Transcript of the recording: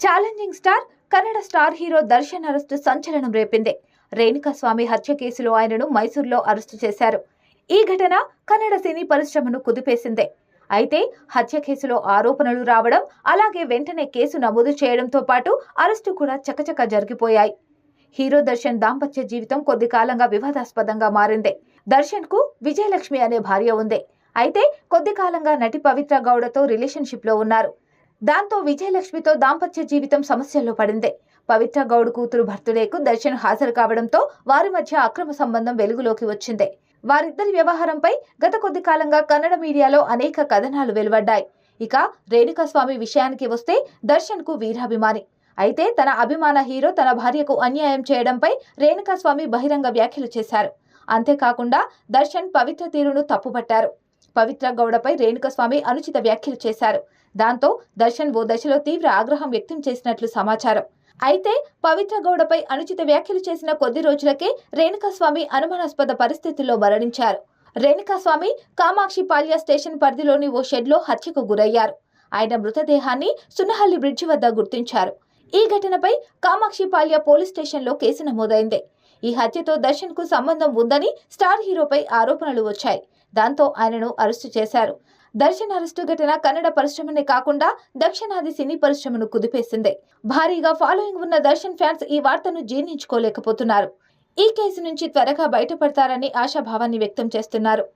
Challenging star Kannada star hero Darshan arrest సంచలనం రేపింది. రేణుకాస్వామి హత్య కేసులో ఆయనను మైసూర్లో అరెస్టు చేశారు. ఈ ఘటన కన్నడ సినీ పరిశ్రమను కుదిపేసిందే. అయితే హత్య కేసులో ఆరోపణలు రావడం అలాగే వెంటనే కేసు నమోదు చేయడంతో పాటు అరెస్టు కూడా చకచక జరిగిపోయాయి. హీరో దర్శన్ దాంపత్య జీవితం కొద్ది కాలంగా వివాదాస్పదంగా మారింది. దర్శన్కు విజయలక్ష్మి అనే భార్య ఉంది. అయితే కొద్ది కాలంగా నటి పవిత్ర గౌడతో రిలేషన్షిప్లో ఉన్నారు. దాంతో విజయలక్ష్మితో దాంపత్య జీవితం సమస్యల్లో పడింది. పవిత్ర గౌడ్ కూతురు భర్తుడేకు దర్శన్ హాజరు కావడంతో వారి మధ్య అక్రమ సంబంధం వెలుగులోకి వచ్చింది. వారిద్దరి వ్యవహారంపై గత కొద్ది కాలంగా కన్నడ మీడియాలో అనేక కథనాలు వెలువడ్డాయి. ఇక రేణుకాస్వామి విషయానికి వస్తే దర్శన్కు వీరాభిమాని. అయితే తన అభిమాన హీరో తన భార్యకు అన్యాయం చేయడంపై రేణుకాస్వామి బహిరంగ వ్యాఖ్యలు చేశారు. అంతేకాకుండా దర్శన్ పవిత్ర తీరును తప్పుపట్టారు. పవిత్ర గౌడపై రేణుకస్వామి అనుచిత వ్యాఖ్యలు చేశారు. దాంతో దర్శన్ ఓ దశలో తీవ్ర ఆగ్రహం వ్యక్తం చేసినట్లు సమాచారం. అయితే పవిత్ర గౌడపై అనుచిత వ్యాఖ్యలు చేసిన కొద్ది రోజులకే రేణుకాస్వామి అనుమానాస్పద పరిస్థితుల్లో మరణించారు. రేణుకాస్వామి కామాక్షి పాల్య స్టేషన్ పరిధిలోని ఓ షెడ్లో హత్యకు గురయ్యారు. ఆయన మృతదేహాన్ని సున్నహల్లి బ్రిడ్జి వద్ద గుర్తించారు. ఈ ఘటనపై కామాక్షి పాల్య పోలీస్ స్టేషన్లో కేసు నమోదైంది. ఈ హత్యతో దర్శన్కు సంబంధం ఉందని స్టార్ హీరోపై ఆరోపణలు వచ్చాయి. దాంతో ఆయనను అరెస్టు చేశారు. దర్శన్ అరెస్టు ఘటన కన్నడ పరిశ్రమనే కాకుండా దక్షిణాది సినీ పరిశ్రమను కుదిపేసింది. భారీగా ఫాలోయింగ్ ఉన్న దర్శన్ ఫ్యాన్స్ ఈ వార్తను జీర్ణించుకోలేకపోతున్నారు. ఈ కేసు నుంచి త్వరగా బయటపడతారని ఆశాభావాన్ని వ్యక్తం చేస్తున్నారు.